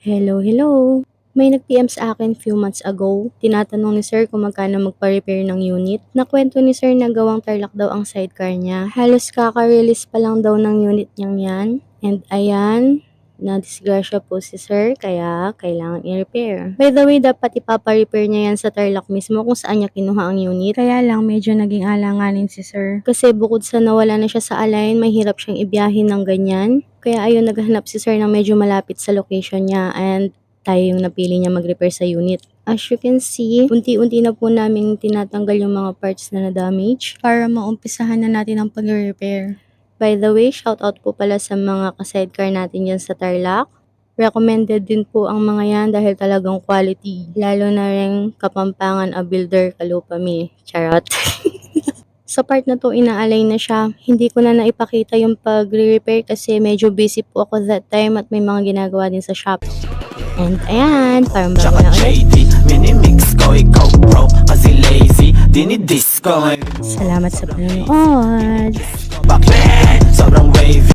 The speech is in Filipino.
Hello, hello. May nag-PM sa akin few months ago. Tinatanong ni sir kung magkano magpa-repair ng unit. Nakwento ni sir na gawang tarlac daw ang sidecar niya. Halos kaka-release pa lang daw ng unit niyang yan. And ayan, na-disgrasya po si sir kaya kailangan i-repair. By the way, dapat ipapa-repair niya yan sa Tarlac mismo kung saan niya kinuha ang unit. Kaya lang medyo naging alanganin si sir. Kasi bukod sa nawala na siya sa align, mahirap siyang ibiyahin ng ganyan. Kaya ayun, naghahanap si sir ng medyo malapit sa location niya and tayo yung napili niya mag-repair sa unit. As you can see, unti-unti na po namin tinatanggal yung mga parts na na-damage para maumpisahan na natin ang pag-repair. By the way, shoutout po pala sa mga ka-sidecar natin dyan sa Tarlac. Recommended din po ang mga yan dahil talagang quality. Lalo na rin Kapampangan a builder kalupami. Charot. sa part na to, inaalay na siya. Hindi ko na naipakita yung pag-repair kasi medyo busy po ako that time at may mga ginagawa din sa shop. And ayan, parang bago na ulit. Minimix ko Ikaw bro, kasi lazy Dinidisco Salamat sa panonood. life.